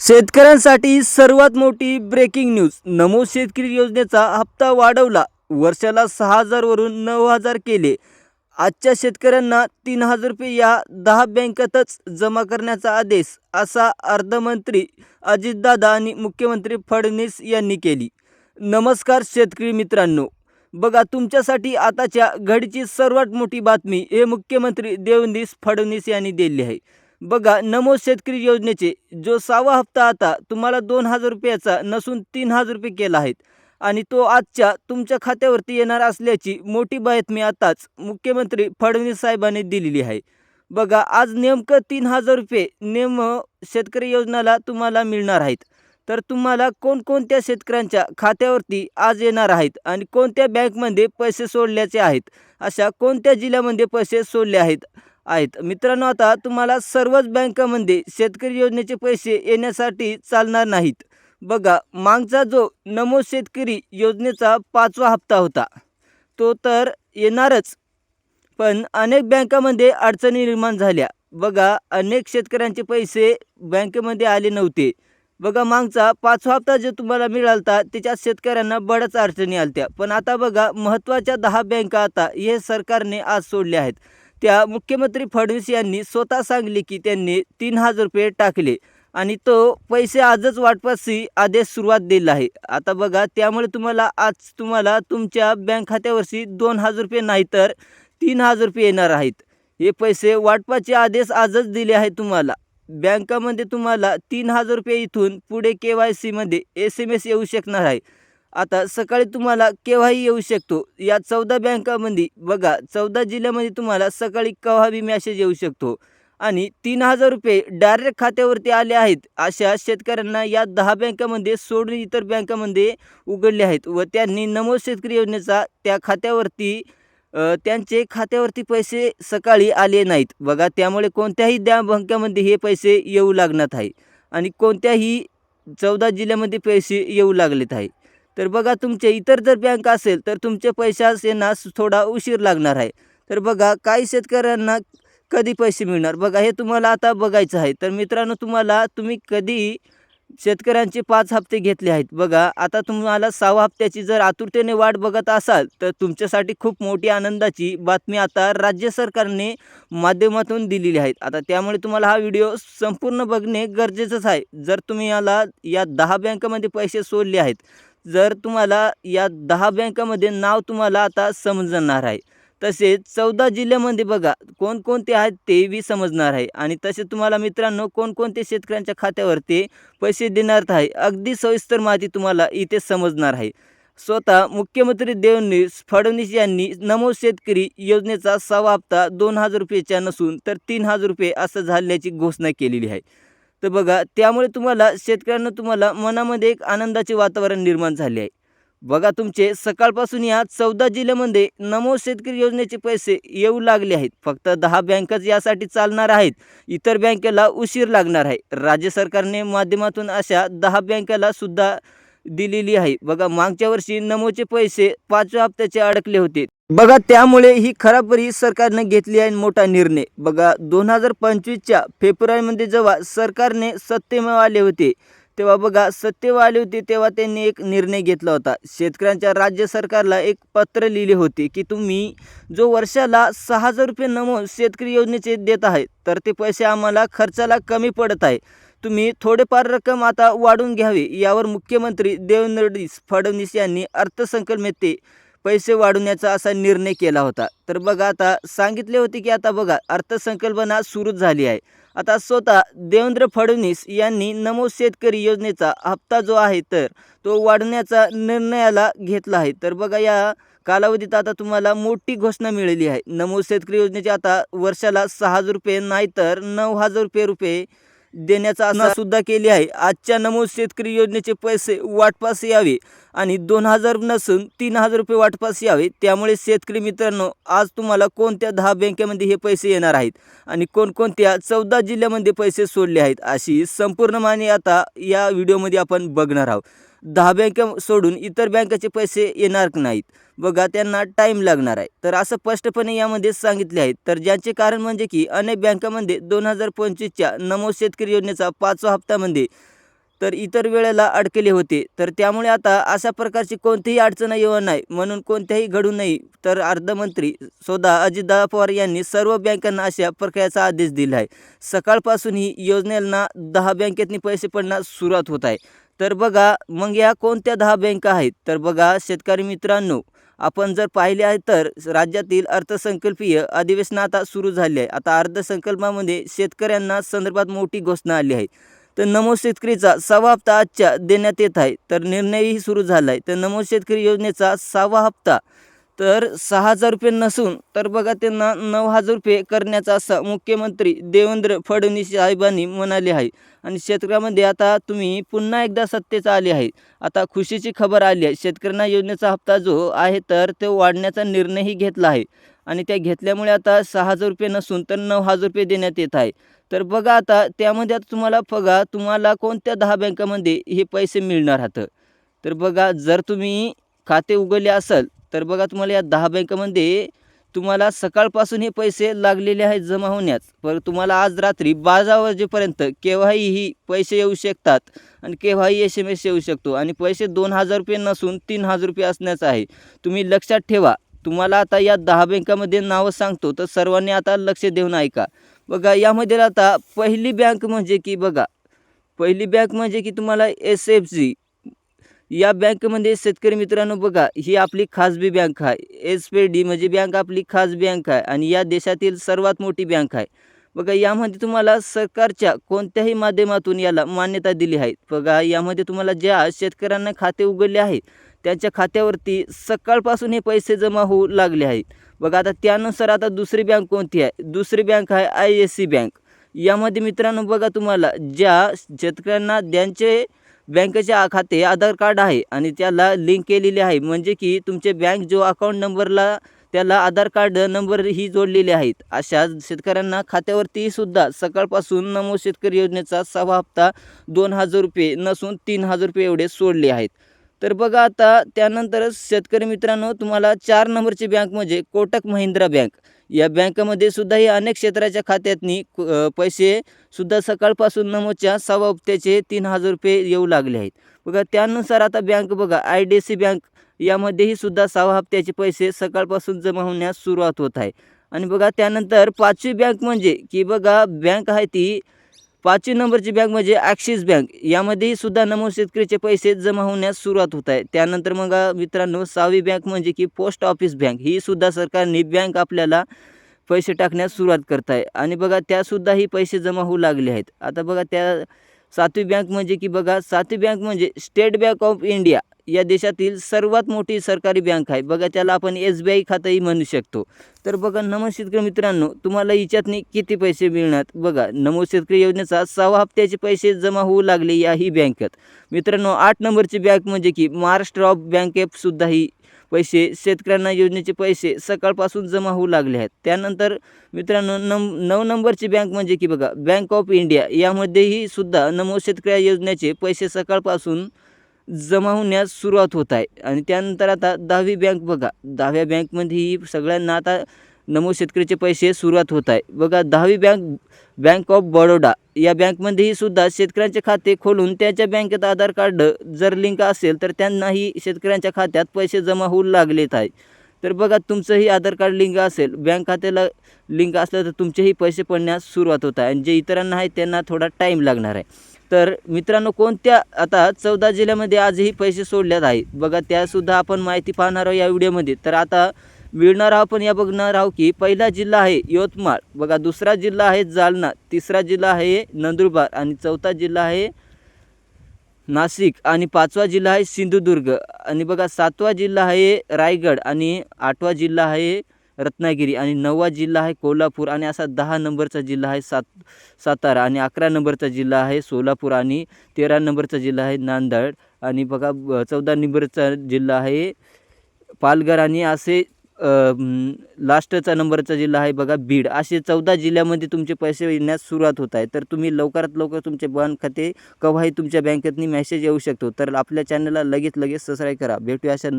शेतकऱ्यांसाठी सर्वात मोठी ब्रेकिंग न्यूज नमो शेतकरी योजनेचा हप्ता वाढवला. वर्षाला सहा हजारवरून नऊ हजार केले. आजच्या शेतकऱ्यांना तीन हजार रुपये या दहा बँकातच जमा करण्याचा आदेश असा अर्थमंत्री अजितदादा आणि मुख्यमंत्री फडणवीस यांनी केली. नमस्कार शेतकरी मित्रांनो. बघा तुमच्यासाठी आताच्या घडीची सर्वात मोठी बातमी हे मुख्यमंत्री देवेंद्र फडणवीस यांनी दिली आहे. बघा नमो शेतकरी योजनेचे जो सहावा हप्ता आता तुम्हाला दोन हजार रुपयाचा नसून तीन हजार रुपये केला आहेत. आणि तो आजच्या तुमच्या खात्यावरती येणार असल्याची मोठी बातमी आताच मुख्यमंत्री फडणवीस साहेबांनी दिलेली आहे. बघा आज नेमकं तीन हजार रुपये नेम शेतकरी योजनाला तुम्हाला मिळणार आहेत. तर तुम्हाला कोणकोणत्या शेतकऱ्यांच्या खात्यावरती आज येणार आहेत आणि कोणत्या बँकमध्ये पैसे सोडल्याचे आहेत? अशा कोणत्या जिल्ह्यामध्ये पैसे सोडले आहेत? आहेत. मित्रांनो आता तुम्हाला सर्वच बँकामध्ये शेतकरी योजनेचे पैसे येण्यासाठी चालणार नाहीत. बघा मागचा जो नमो शेतकरी योजनेचा पाचवा हप्ता होता तो तर येणारच पण अनेक बँकामध्ये अडचणी निर्माण झाल्या. बघा अनेक शेतकऱ्यांचे पैसे बँकेमध्ये आले नव्हते. बघा मागचा पाचवा हप्ता जो तुम्हाला मिळालता त्याच्यात शेतकऱ्यांना बऱ्याच अडचणी आल्या पण आता बघा महत्त्वाच्या दहा बँका आता हे सरकारने आज सोडल्या आहेत. त्या मुख्यमंत्री फडणवीस यांनी स्वतः सांगले की त्यांनी तीन हजार रुपये टाकले. आणि तो पैसे आजच वाटपासी आदेश सुरुवात दिला आहे. आता बघा त्यामुळे तुम्हाला आज तुम्हाला तुमच्या बँक खात्यावरशी दोन हजार रुपये नाही तर तीन हजार रुपये येणार आहेत. हे पैसे वाटपाचे आदेश आजच दिले आहे तुम्हाला. बँकामध्ये तुम्हाला तीन हजार रुपये इथून पुढे के वाय सीमध्ये एस एम एस येऊ शकणार आहे. आता सकाळी तुम्हाला केव्हाही येऊ शकतो. या चौदा बँकामध्ये बघा चौदा जिल्ह्यामध्ये तुम्हाला सकाळी केव्हाही मॅसेज येऊ शकतो. आणि तीन हजार रुपये डायरेक्ट खात्यावरती आले आहेत अशा शेतकऱ्यांना या दहा बँकामध्ये सोडून इतर बँकामध्ये उघडले आहेत व त्यांनी नमो शेतकरी योजनेचा त्या खात्यावरती त्यांचे खात्यावरती पैसे सकाळी आले नाहीत. बघा त्यामुळे कोणत्याही द्या बँकामध्ये हे पैसे येऊ लागणार आहे आणि कोणत्याही चौदा जिल्ह्यामध्ये पैसे येऊ लागलेत आहे तर बघा तुमचे इतर जर बँक असेल तर तुमचे पैशास येण्यास थोडा उशीर लागणार आहे. तर बघा काही शेतकऱ्यांना कधी पैसे मिळणार? बघा हे तुम्हाला आता बघायचं आहे. तर मित्रांनो तुम्हाला तुम्ही कधी शेतकऱ्यांचे पाच हप्ते घेतले आहेत? बघा आता तुम्हाला सहा हप्त्याची जर आतुरतेने वाट बघत असाल तर तुमच्यासाठी खूप मोठी आनंदाची बातमी आता राज्य सरकारने माध्यमातून दिलेली आहेत आता त्यामुळे तुम्हाला हा व्हिडिओ संपूर्ण बघणे गरजेचंच आहे. जर तुम्ही याला या दहा बँकामध्ये पैसे सोडले आहेत जर तुम्हाला या दहा बँकामध्ये नाव तुम्हाला आता समजणार आहे. तसेच चौदा जिल्ह्यामध्ये बघा कोणकोणते आहेत ते समजणार आहे. आणि तसे तुम्हाला मित्रांनो कोणकोणते शेतकऱ्यांच्या खात्यावरती पैसे देणार आहे अगदी सविस्तर माहिती तुम्हाला इथे समजणार आहे. स्वतः मुख्यमंत्री देवनीस फडणवीस यांनी नमो शेतकरी योजनेचा सवा हप्ता दोन हजार रुपयेच्या नसून तर तीन हजार रुपये असं झाल्याची घोषणा केलेली आहे. तर बघा त्यामुळे तुम्हाला शेतकऱ्यांना तुम्हाला मनामध्ये एक आनंदाचे वातावरण निर्माण झाले आहे. बघा तुमचे सकाळपासून या चौदा जिल्ह्यामध्ये नमो शेतकरी योजनेचे पैसे येऊ लागले आहेत. फक्त दहा बँकाच यासाठी चालणार आहेत. इतर बँकेला उशीर लागणार आहे. राज्य सरकारने माध्यमातून अशा दहा बँकेला सुद्धा दिलेली आहे. बघा मागच्या वर्षी नमोचे पैसे पाचव्या हप्त्याचे अडकले होते. बघा त्यामुळे ही खराबरी सरकारने घेतली आहे मोठा निर्णय. बघा दोन हजार पंचवीसच्या फेब्रुवारीमध्ये जेव्हा सरकारने सत्तेमेव आले होते तेव्हा बघा सत्तेवर आले होते तेव्हा त्यांनी एक निर्णय घेतला होता. शेतकऱ्यांच्या राज्य सरकारला एक पत्र लिहिले होते की तुम्ही जो वर्षाला सहा हजार रुपये नमो शेतकरी योजनेचे देत आहे तर ते पैसे आम्हाला खर्चाला कमी पडत आहे. तुम्ही थोडेफार रक्कम आता वाढून घ्यावी यावर मुख्यमंत्री देवेंद्र फडणवीस यांनी अर्थसंकल्पात पैसे वाढवण्याचा असा निर्णय केला होता. तर बघा आता सांगितले होते की आता बघा अर्थसंकल्पना सुरू झाली आहे. आता स्वतः देवेंद्र फडणवीस यांनी नमो शेतकरी योजनेचा हप्ता जो आहे तर तो वाढवण्याचा निर्णयाला घेतला आहे. तर बघा या कालावधीत आता तुम्हाला मोठी घोषणा मिळाली आहे. नमो शेतकरी योजनेचे आता वर्षाला सहा हजार रुपये नाही तर नऊ हजार रुपये रुपये देण्याचा असा सुद्धा केली आहे. आजच्या नमो शेतकरी योजनेचे पैसे वाटपास यावे. आणि दोन हजार नसून तीन हजार रुपये वाटपास यावे. त्यामुळे शेतकरी मित्रांनो आज तुम्हाला कोणत्या दहा बँकेमध्ये हे पैसे येणार आहेत आणि कोणकोणत्या चौदा जिल्ह्यामध्ये पैसे सोडले आहेत अशी संपूर्ण माहिती आता या व्हिडिओमध्ये आपण बघणार आहोत. दहा बँका सोडून इतर बँकाचे पैसे येणार नाहीत. बघा त्यांना टाईम लागणार आहे. तर असं स्पष्टपणे यामध्ये सांगितले आहे. तर ज्याचे कारण म्हणजे की अनेक बँकामध्ये दोन हजार पंचवीसच्या नमो शेतकरी योजनेचा पाचवा हप्त्यामध्ये म्हणजे तर इतर वेळेला अडकले होते. तर त्यामुळे आता अशा प्रकारची कोणतीही अडचण येऊ नाही. म्हणून कोणत्याही घडू नये तर अर्थमंत्री स्वतः अजितदा पवार यांनी सर्व बँकांना अशा प्रकारचा आदेश दिला आहे. सकाळपासून ही योजनेला दहा बँकेतनी पैसे पडण्यास सुरुवात होत आहे. तर बघा मग या कोणत्या दहा बँका आहेत? तर बघा शेतकरी मित्रांनो आपण जर पाहिले आहे तर राज्यातील अर्थसंकल्पीय अधिवेशन आता सुरू झाले आहे. आता अर्थसंकल्पामध्ये शेतकऱ्यांना संदर्भात मोठी घोषणा आली आहे. तर नमो शेतकरीचा सहावा हप्ता आजच्या देण्यात येत आहे. तर निर्णयही सुरू झाला आहे तर नमो शेतकरी योजनेचा सहावा हप्ता तर सहा हजार रुपये नसून तर बघा त्यांना नऊ हजार रुपये करण्याचा असा मुख्यमंत्री देवेंद्र फडणवीस साहेबांनी म्हणाले आहे. आणि शेतकऱ्यामध्ये आता तुम्ही पुन्हा एकदा सत्तेचा आले आहे. आता खुशीची खबर आली आहे. शेतकऱ्यांना योजनेचा हप्ता जो आहे तर तो वाढण्याचा निर्णयही घेतला आहे. आणि त्या घेतल्यामुळे आता सहा हजार रुपये नसून तर नऊ हजार रुपये देण्यात येत आहे. तर बघा आता त्यामध्ये आता तुम्हाला बघा तुम्हाला कोणत्या दहा बँकामध्ये हे पैसे मिळणार आहात? तर बघा जर तुम्ही खाते उघडले असेल तर बघा तुम्हाला या दहा बँकामध्ये तुम्हाला सकाळपासून हे पैसे लागलेले आहेत जमा होण्यास पर तुम्हाला आज रात्री बारा वाजेपर्यंत केव्हाही ही पैसे येऊ शकतात आणि केव्हाही एस एम एस येऊ शकतो. आणि पैसे दोन हजार रुपये नसून तीन हजार रुपये असण्याचं आहे. तुम्ही लक्षात ठेवा तुम्हाला आता या दहा बँकामध्ये नावं सांगतो तर सर्वांनी आता लक्ष देऊन ऐका. बघा यामध्ये आता पहिली बँक म्हणजे की बघा पहिली बँक म्हणजे की तुम्हाला एस एफ जी या बँकेमध्ये शेतकरी मित्रांनो बघा ही आपली खाजगी बँक आहे. एस पी डी म्हणजे बँक आपली खास बँक आहे आणि या देशातील सर्वात मोठी बँक आहे. बघा यामध्ये तुम्हाला सरकारच्या कोणत्याही माध्यमातून याला मान्यता दिली आहे. बघा यामध्ये तुम्हाला ज्या शेतकऱ्यांना खाते उघडले आहे त्यांच्या खात्यावरती सकाळपासून हे पैसे जमा होऊ लागले आहेत. बघा आता त्यानुसार आता दुसरी बँक कोणती आहे? दुसरी बँक आहे आय एस सी बँक यामध्ये मित्रांनो बघा तुम्हाला ज्या शेतकऱ्यांना ज्यांचे बँकेचे खाते आधार कार्ड आहे आणि त्याला लिंक केलेले आहे. म्हणजे की तुमचे बँक जो अकाउंट नंबरला त्याला आधार कार्ड नंबर ही जोडलेले आहेत. अशा शेतकऱ्यांना खात्यावरती सुद्धा सकाळपासून नमो शेतकरी योजनेचा सहा हप्ता दोन हजार रुपये नसून तीन हजार रुपये एवढे सोडले आहेत. तर बघा आता त्यानंतरच शेतकरी मित्रांनो तुम्हाला चार नंबरची बँक म्हणजे कोटक महिंद्रा बँक. या बँकेमध्ये सुद्धाही अनेक क्षेत्राच्या खात्यातनी पैसे सुद्धा सकाळपासून नमोच्या सव्वा हप्त्याचे तीन हजार रुपये येऊ लागले आहेत. बघा त्यानुसार आता बँक बघा आय डी सी बँक यामध्येही सुद्धा सहा हप्त्याचे पैसे सकाळपासून जमा होण्यास सुरुवात होत आहे. आणि बघा त्यानंतर पाचवी बँक म्हणजे की बघा बँक आहे ती पाचवी नंबरची बँक म्हणजे ॲक्सिस बँक. यामध्येही सुद्धा नमो शेतकरीचे पैसे जमा होण्यास सुरुवात होत आहे. त्यानंतर मग मित्रांनो सहावी बँक म्हणजे की पोस्ट ऑफिस बँक. ही सुद्धा सरकारने बँक आपल्याला पैसे टाकण्यास सुरुवात करत आहे. आणि बघा त्यासुद्धा ही पैसे जमा होऊ लागले आहेत. आता बघा त्या सातवी बँक म्हणजे की बघा सातवी बँक म्हणजे स्टेट बँक ऑफ इंडिया. या देशातील सर्वात मोठी सरकारी बँक आहे. बघा त्याला आपण एस बी आय खातंही म्हणू शकतो. तर बघा नमो शेतकरी मित्रांनो तुम्हाला याच्यातनी किती पैसे मिळणार? बघा नमो शेतकरी योजनेचा सहा हप्त्याचे पैसे जमा होऊ लागले या ही बँकेत. मित्रांनो आठ नंबरची बँक म्हणजे की महाराष्ट्र ऑफ बँक सुद्धा ही पैसे शेतकऱ्यांना योजनेचे पैसे सकाळपासून जमा होऊ लागले आहेत. त्यानंतर मित्रांनो नम नऊ नंबरची बँक म्हणजे की बघा बँक ऑफ इंडिया. यामध्येही सुद्धा नमो शेतकरी योजनेचे पैसे सकाळपासून जमा होण्यास सुरुवात होत आहे. आणि त्यानंतर आता दहावी बँक बघा. दहाव्या बँकमध्येही सगळ्यांना आता नमो शेतकरीचे पैसे सुरुवात होत आहे. बघा दहावी बँक बँक ऑफ बडोदा या बँकमध्येही सुद्धा शेतकऱ्यांचे खाते खोलून त्याच्या बँकेत आधार कार्ड जर लिंक असेल तर त्यांनाही शेतकऱ्यांच्या खात्यात पैसे जमा होऊ लागलेत आहे. तर बघा तुमचंही आधार कार्ड लिंक असेल बँक खात्याला लिंक असलं तर तुमचेही पैसे पडण्यास सुरुवात होत आहे. आणि जे इतरांना आहे त्यांना थोडा टाईम लागणार आहे. तर मित्रांनो कोणत्या आता चौदा जिल्ह्यामध्ये आजही पैसे सोडल्यात आहेत. बघा त्यासुद्धा आपण माहिती पाहणार आहोत या व्हिडिओमध्ये. तर आता मिळणार आहोत आपण या बघणार आहोत की पहिला जिल्हा आहे यवतमाळ. बघा दुसरा जिल्हा आहे जालना. तिसरा जिल्हा आहे नंदुरबार. आणि चौथा जिल्हा आहे नाशिक. आणि पाचवा जिल्हा आहे सिंधुदुर्ग. आणि बघा सातवा जिल्हा आहे रायगड. आणि आठवा जिल्हा आहे रत्नागिरी आणि नववा जिल्हा आहे कोल्हापूर आणि असा दहा नंबरचा जिल्हा आहे सात सातारा आणि अकरा नंबरचा जिल्हा आहे सोलापूर आणि तेरा नंबरचा जिल्हा आहे नांदेड आणि बघा ब- चौदा नंबरचा जिल्हा आहे पालघर आणि असे लास्टचा नंबरचा जिल्हा आहे बघा बीड. असे चौदा जिल्ह्यामध्ये तुमचे पैसे येण्यास सुरुवात होत आहे. तर तुम्ही लवकरात लवकर तुमचे बँक खाते केव्हाही तुमच्या बँकेतनी मेसेज येऊ शकतो. तर आपल्या चॅनलला लगेच लगेच सबस्क्राईब करा. भेटूया अशा न-